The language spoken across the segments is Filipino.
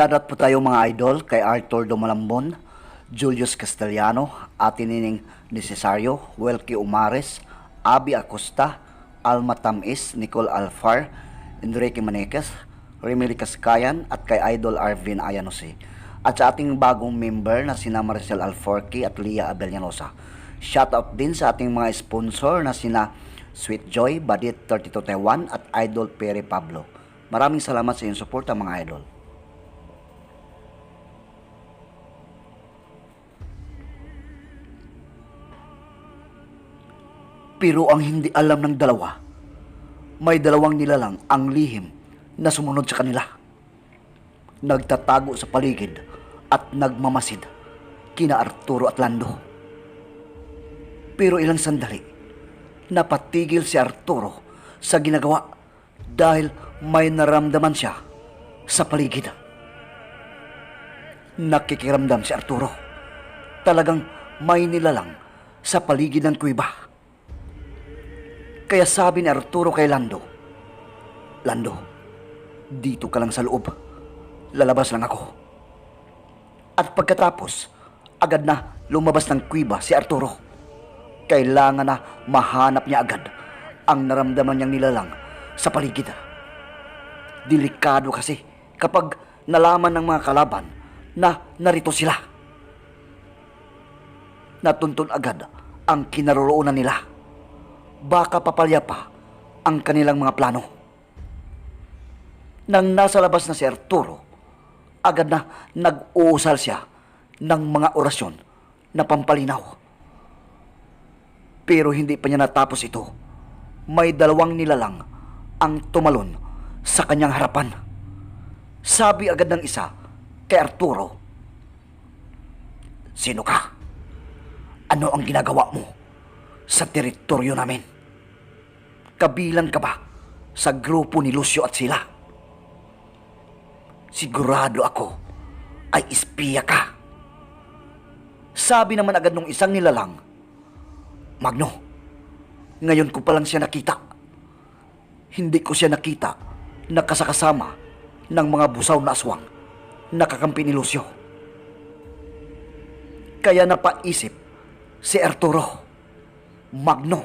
Shoutout po tayo mga idol kay Arthur Dumalambon, Julius Castellano, Ate Nining Necesario, Welky Umares, Abi Acosta, Alma Tamis, Nicole Alfar, Enrique Maneques, Remily Cascayan at kay Idol Arvin Ayanose. At sa ating bagong member na sina Maricel Alforque at Lia Abellanosa. Shoutout din sa ating mga sponsor na sina Sweet Joy, Badit 32 Taiwan at Idol Pere Pablo. Maraming salamat sa inyong suporta mga idol. Pero ang hindi alam ng dalawa, may dalawang nilalang ang lihim na sumunod sa kanila. Nagtatago sa paligid at nagmamasid kina Arturo at Lando. Pero ilang sandali, napatigil si Arturo sa ginagawa dahil may naramdaman siya sa paligid. Nakikiramdam si Arturo. Talagang may nilalang sa paligid ng kuiba. Kaya sabi ni Arturo kay Lando, Lando, dito ka lang sa loob. Lalabas lang ako. At pagkatapos, agad na lumabas ng kuiba si Arturo. Kailangan na mahanap niya agad ang naramdaman niyang nilalang sa paligid. Delikado kasi kapag nalaman ng mga kalaban na narito sila. Natuntun agad ang kinaroroonan nila. Baka papalya pa ang kanilang mga plano. Nang nasa labas na si Arturo, agad na nag-uusal siya ng mga orasyon na pampalinaw. Pero hindi pa niya natapos ito. May dalawang nilalang ang tumalon sa kanyang harapan. Sabi agad ng isa kay Arturo, Sino ka? Ano ang ginagawa mo sa teritoryo namin? Kabilang ka ba sa grupo ni Lucio at sila? Sigurado ako ay espiya ka. Sabi naman agad nung isang nilalang, Magno, ngayon ko pa lang siya nakita. Hindi ko siya nakita nakasakasama ng mga busaw na aswang nakakampi ni Lucio. Kaya napaisip si Arturo, Magno,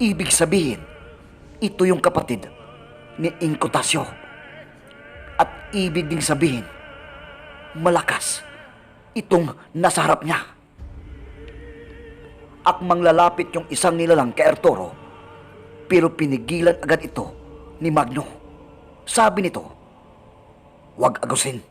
ibig sabihin, ito yung kapatid ni Incotasio. At ibig ding sabihin, malakas itong nasa harap niya. Akmang lalapit yung isang nilalang kay Arturo, pero pinigilan agad ito ni Magno. Sabi nito, Huwag agusin.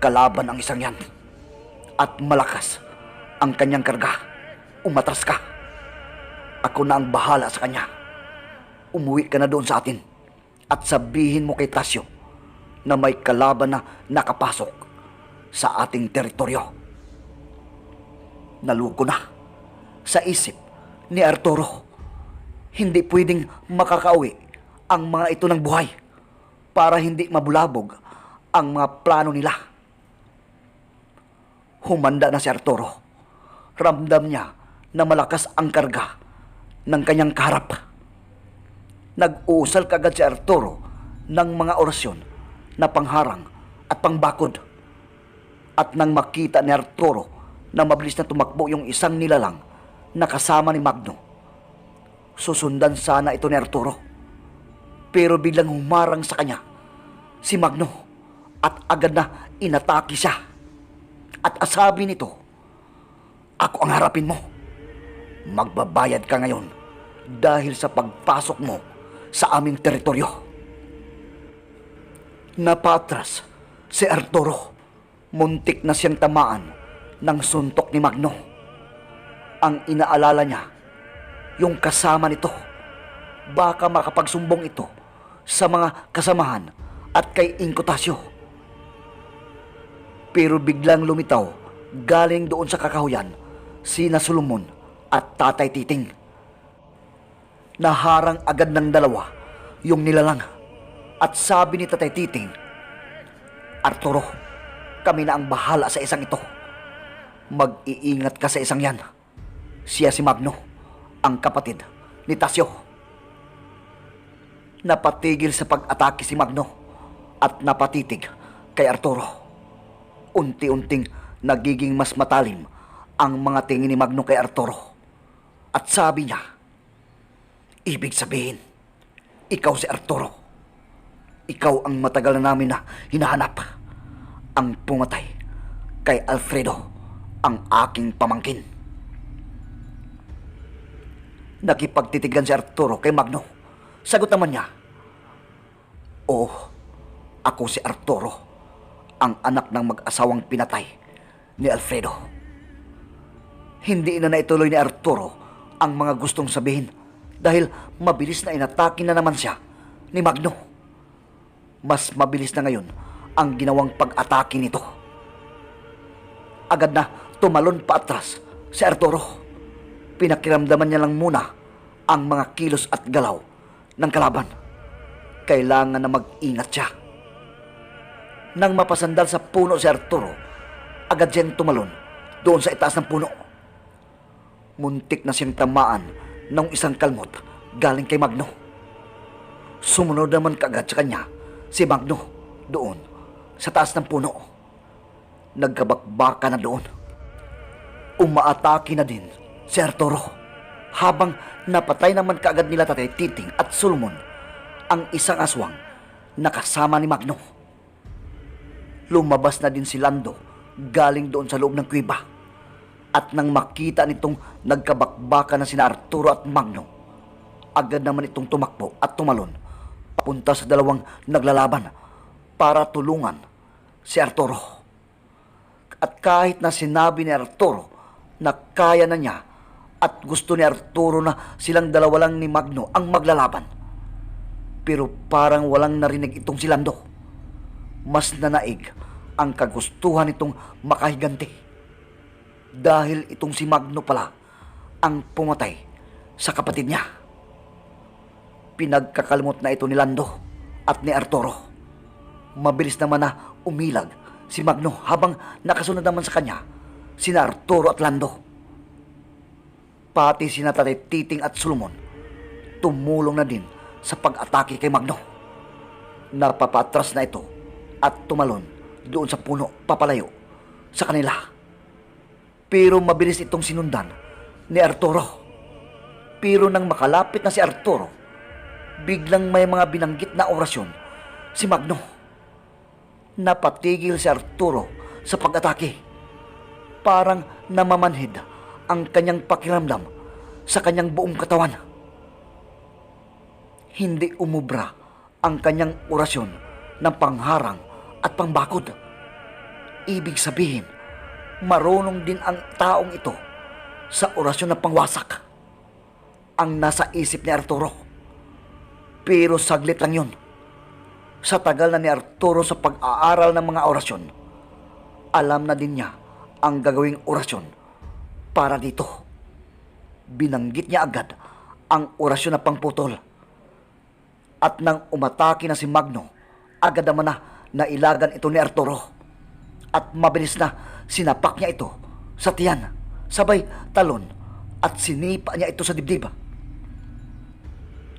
Kalaban ang isang yan. At malakas ang kanyang karga. Umatras ka. Ako na ang bahala sa kanya. Umuwi ka na doon sa atin. At sabihin mo kay Tasyo na may kalaban na nakapasok sa ating teritoryo. Naluko na sa isip ni Arturo. Hindi pwedeng makakauwi ang mga ito ng buhay para hindi mabulabog ang mga plano nila. Humanda na si Arturo. Ramdam niya na malakas ang karga ng kanyang kaharap. Nag-uusal kagad si Arturo ng mga orasyon na pangharang at pangbakod. At nang makita ni Arturo na mabilis na tumakbo yung isang nilalang na kasama ni Magno, susundan sana ito ni Arturo. Pero biglang humarang sa kanya si Magno at agad na inatake siya. At asabi nito, Ako ang harapin mo. Magbabayad ka ngayon dahil sa pagpasok mo sa aming teritoryo. Napatras si Arturo. Muntik na siyang tamaan ng suntok ni Magno. Ang inaalala niya, yung kasama nito. Baka makapagsumbong ito sa mga kasamahan at kay Incotasio. Pero biglang lumitaw galing doon sa kakahuyan sina Solomon at Tatay Titing. Naharang agad ng dalawa yung nilalang at sabi ni Tatay Titing, Arturo, kami na ang bahala sa isang ito. Mag-iingat ka sa isang yan. Siya si Magno, ang kapatid ni Tasyo. Napatigil sa pag-atake si Magno at napatitig kay Arturo. Unti-unting nagiging mas matalim ang mga tingin ni Magno kay Arturo. At sabi niya, Ibig sabihin, ikaw si Arturo. Ikaw ang matagal na namin na hinahanap. Ang pumatay kay Alfredo, ang aking pamangkin. Nakipagtitigan si Arturo kay Magno. Sagot naman niya, Oo, ako si Arturo, ang anak ng mag-asawang pinatay ni Alfredo. Hindi na naituloy ni Arturo ang mga gustong sabihin dahil mabilis na inatake na naman siya ni Magno. Mas mabilis na ngayon ang ginawang pag-atake nito. Agad na tumalon pa atras si Arturo. Pinakiramdaman niya lang muna ang mga kilos at galaw ng kalaban. Kailangan na mag-ingat siya. Nang mapasandal sa puno si Arturo, agad siyang tumalon doon sa itaas ng puno. Muntik na siyang tamaan ng isang kalmot galing kay Magno. Sumunod naman kagad sa kanya si Magno doon sa taas ng puno. Nagkabakbaka na doon. Umaatake na din si Arturo habang napatay naman kaagad nila Tatay Titing at Solomon ang isang aswang na kasama ni Magno. Lumabas na din si Lando galing doon sa loob ng kuweba. At nang makita nitong nagkabakbaka na sina Arturo at Magno, agad naman itong tumakbo at tumalon papunta sa dalawang naglalaban para tulungan si Arturo. At kahit na sinabi ni Arturo na kaya na niya at gusto ni Arturo na silang dalawa lang ni Magno ang maglalaban, pero parang walang narinig itong si Lando. Mas nanaig ang kagustuhan nitong makahiganti. Dahil itong si Magno pala ang pumatay sa kapatid niya. Pinagkakalimot na ito ni Lando at ni Arturo. Mabilis naman na umilag si Magno habang nakasunod naman sa kanya sina Arturo at Lando. Pati sina Tatay Titing at Solomon tumulong na din sa pag-atake kay Magno. Napapatras na ito at tumalon doon sa puno papalayo sa kanila. Pero mabilis itong sinundan ni Arturo. Pero nang makalapit na si Arturo, biglang may mga binanggit na orasyon si Magno. Napatigil si Arturo sa pag-atake. Parang namamanhid ang kanyang pakiramdam sa kanyang buong katawan hindi umubra ang kanyang orasyon ng pangharang at pangbakod. Ibig sabihin, marunong din ang taong ito sa orasyon ng pangwasak. Ang nasa isip ni Arturo. Pero saglit lang yun. Sa tagal na ni Arturo sa pag-aaral ng mga orasyon, alam na din niya ang gagawing orasyon para dito. Binanggit niya agad ang orasyon na pangputol at nang umatake na si Magno, agad naman na nailagan ito ni Arturo. At mabilis na sinapak niya ito sa tiyan, sabay talon at sinipa niya ito sa dibdib.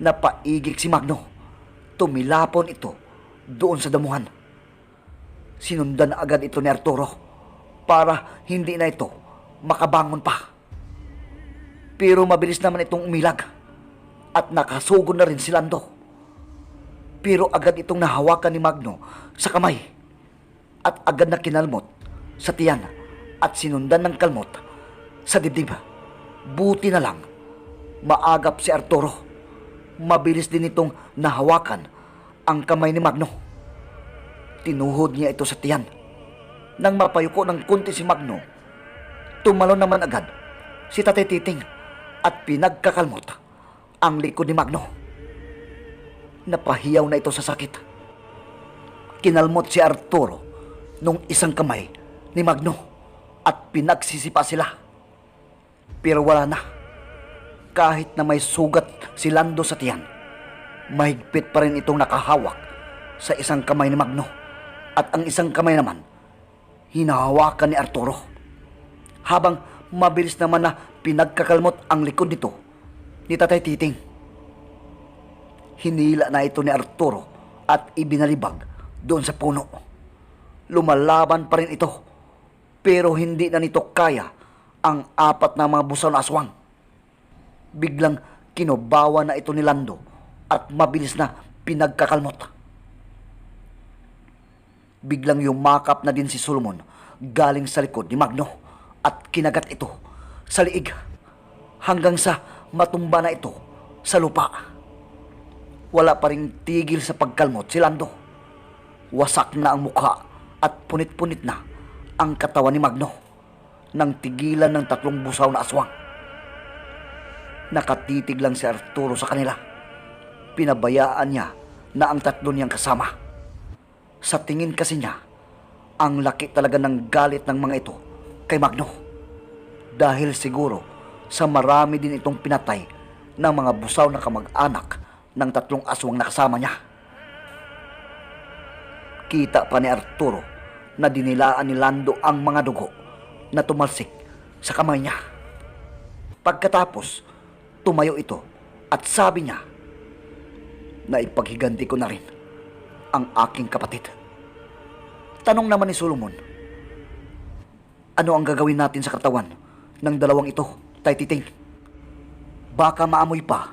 Napaigik si Magno. Tumilapon ito doon sa damuhan. Sinundan agad ito ni Arturo para hindi na ito makabangon pa. Pero mabilis naman itong umilag at nakasugod na rin si Lando. Pero agad itong nahawakan ni Magno sa kamay at agad na kinalmot sa tiyan at sinundan ng kalmot sa dibdib. Buti na lang, maagap si Arturo. Mabilis din itong nahawakan ang kamay ni Magno. Tinuhod niya ito sa tiyan. Nang mapayuko ng kunti si Magno, tumalon naman agad si Tatay Titing at pinagkakalmot ang likod ni Magno. Napahiyaw na ito sa sakit. Kinalmot si Arturo nung isang kamay ni Magno at pinagsisipa sila. Pero wala na. Kahit na may sugat si Lando sa tiyan, mahigpit pa rin itong nakahawak sa isang kamay ni Magno. At ang isang kamay naman, hinahawakan ni Arturo. Habang mabilis naman na pinagkakalmot ang likod nito ni Tatay Titing. Hinila na ito ni Arturo at ibinalibag doon sa puno. lumalaban pa rin ito. Pero hindi na nito kaya ang apat na mga busaw na aswang. Biglang kinubawa na ito ni Lando at mabilis na pinagkakalmot. Biglang yumakap na din si Solomon galing sa likod ni Magno at kinagat ito sa liig hanggang sa matumba na ito sa lupa. Wala pa ring tigil sa pagkalmot si Lando. Wasak na ang mukha at punit-punit na ang katawan ni Magno nang tigilan ng tatlong busaw na aswang. Nakatitig lang si Arturo sa kanila. Pinabayaan niya na ang tatlo niyang kasama. Sa tingin kasi niya, ang laki talaga ng galit ng mga ito kay Magno. Dahil siguro sa marami din itong pinatay ng mga busaw na kamag-anak ng tatlong aswang na kasama niya. Kita pa ni Arturo na dinilaan ni Lando ang mga dugo na tumalsik sa kamay niya. Pagkatapos, tumayo ito at sabi niya na ipaghiganti ko na rin ang aking kapatid. Tanong naman ni Solomon, ano ang gagawin natin sa katawan ng dalawang ito, Tay Titing? Baka maamoy pa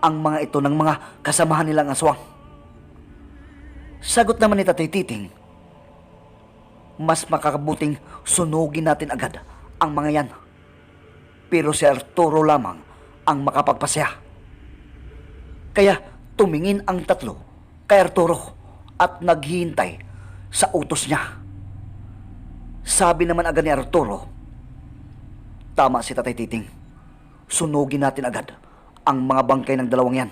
ang mga ito ng mga kasamahan nilang aswang. Sagot naman ni Tatay Titing, mas makakabuting sunugin natin agad ang mga yan. Pero si Arturo lamang ang makapagpasya. Kaya tumingin ang tatlo kay Arturo at naghihintay sa utos niya. Sabi naman agad ni Arturo, Tama si Tatay Titing. Sunugin natin agad ang mga bangkay ng dalawang yan.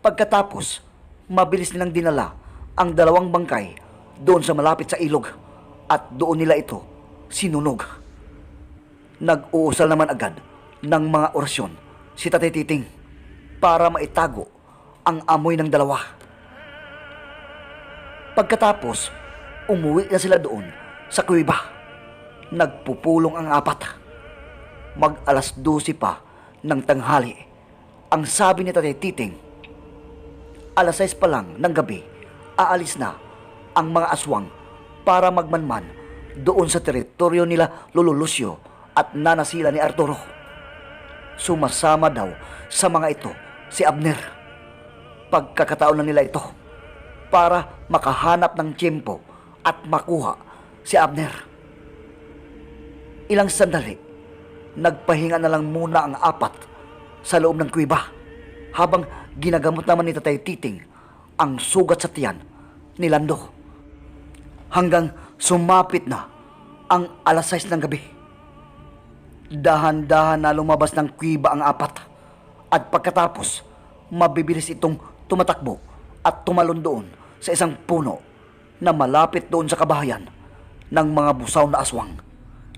Pagkatapos, mabilis nilang dinala ang dalawang bangkay doon sa malapit sa ilog at doon nila ito sinunog. Nag-uusal naman agad ng mga orasyon si Tatay Titing para maitago ang amoy ng dalawa. Pagkatapos, umuwi na sila doon sa kuwiba. Nagpupulong ang apat. Mag alas 12 pa ng tanghali. Ang sabi ni Tatay Titing, alas 6 pa lang ng gabi, aalis na ang mga aswang para magmanman doon sa teritoryo nila Lolo Lucio at nanasila ni Arturo. Sumasama daw sa mga ito si Abner. Pagkakataon na nila ito para makahanap ng tiyempo at makuha si Abner. Ilang sandali, nagpahinga na lang muna ang apat sa loob ng kuwiba habang ginagamot naman ni Tatay Titing ang sugat sa tiyan ni Lando. Hanggang sumapit na ang alas 6 ng gabi. Dahan-dahan na lumabas ng kuwiba ang apat at pagkatapos mabibilis itong tumatakbo at tumalon doon sa isang puno na malapit doon sa kabahayan ng mga busaw na aswang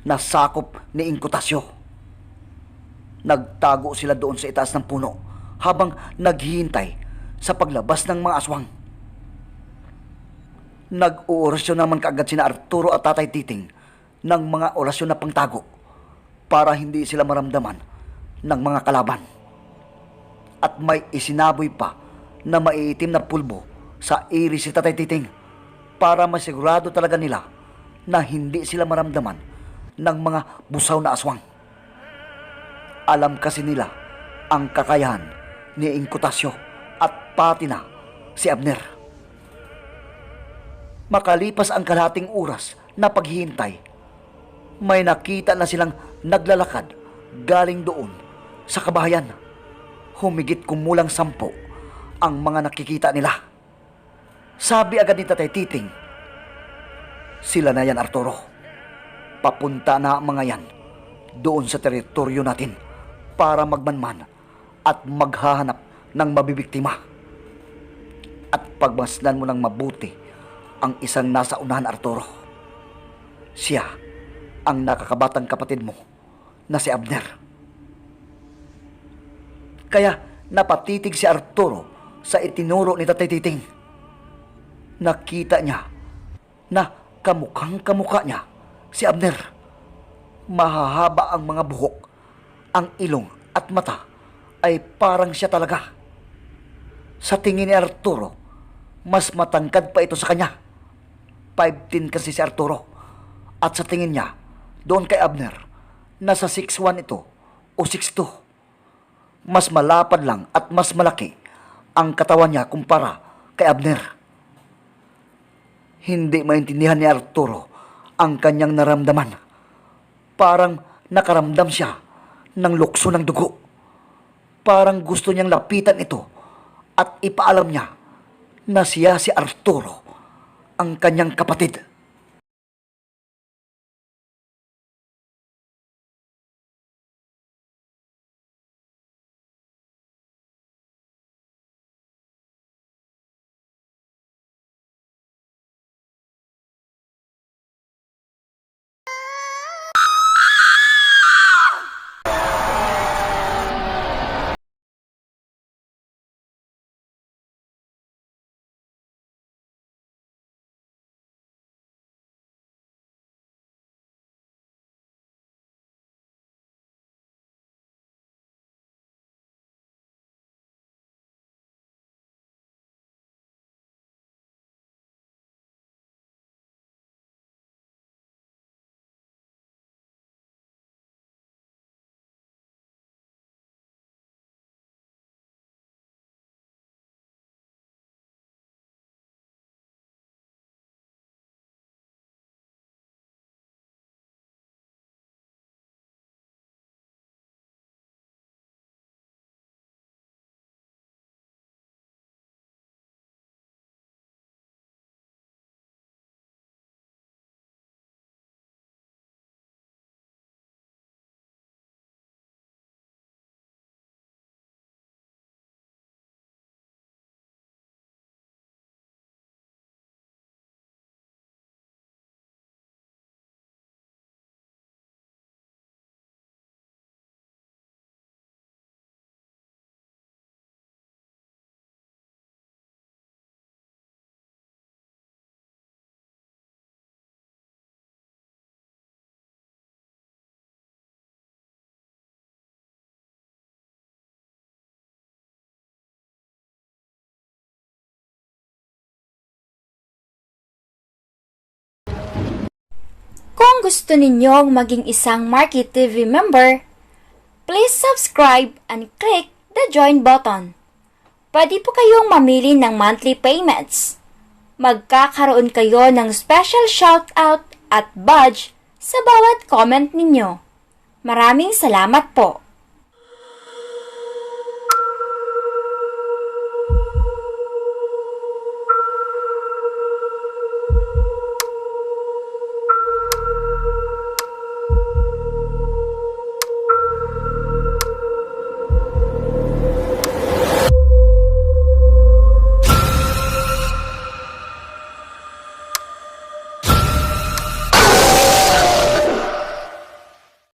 na sakop ni Inkutasyo. Nagtago sila doon sa itaas ng puno habang naghihintay sa paglabas ng mga aswang. Nag-uorasyon naman kaagad sina Arturo at Tatay Titing ng mga orasyon na pangtago para hindi sila maramdaman ng mga kalaban. At may isinaboy pa na maiitim na pulbo sa iris si Tatay Titing para masigurado talaga nila na hindi sila maramdaman ng mga busaw na aswang. Alam kasi nila ang kakayahan ni Inkutasyo at pati na si Abner. Makalipas ang kalahating oras na paghihintay, may nakita na silang naglalakad galing doon sa kabahayan. Humigit kumulang sampo ang mga nakikita nila. Sabi agad ni Tatay Titing, sila na yan Arturo. Papunta na ang mga yan doon sa teritoryo natin para magmanman at maghahanap ng mabibiktima. At pagmasdan mo ng mabuti ang isang nasa unahan Arturo. Siya ang nakakabatang kapatid mo na si Abner. Kaya napatitig si Arturo sa itinuro ni Tatay Titing. Nakita niya na kamukhang kamukha niya si Abner. Mahahaba ang mga buhok, ang ilong at mata ay parang siya talaga. Sa tingin ni Arturo, mas matangkad pa ito sa kanya. 5'10 kasi si Arturo. At sa tingin niya, doon kay Abner, nasa 6'1 ito o 6'2. Mas malapad lang at mas malaki ang katawan niya kumpara kay Abner. Hindi maintindihan ni Arturo ang kanyang naramdaman. Parang nakaramdam siya ng lukso ng dugo. Parang gusto niyang lapitan ito at ipaalam niya na siya si Arturo, ang kanyang kapatid. Kung gusto ninyong maging isang Market TV member, please subscribe and click the join button. Pwede po kayong mamili ng monthly payments. Magkakaroon kayo ng special shoutout at badge sa bawat comment ninyo. Maraming salamat po!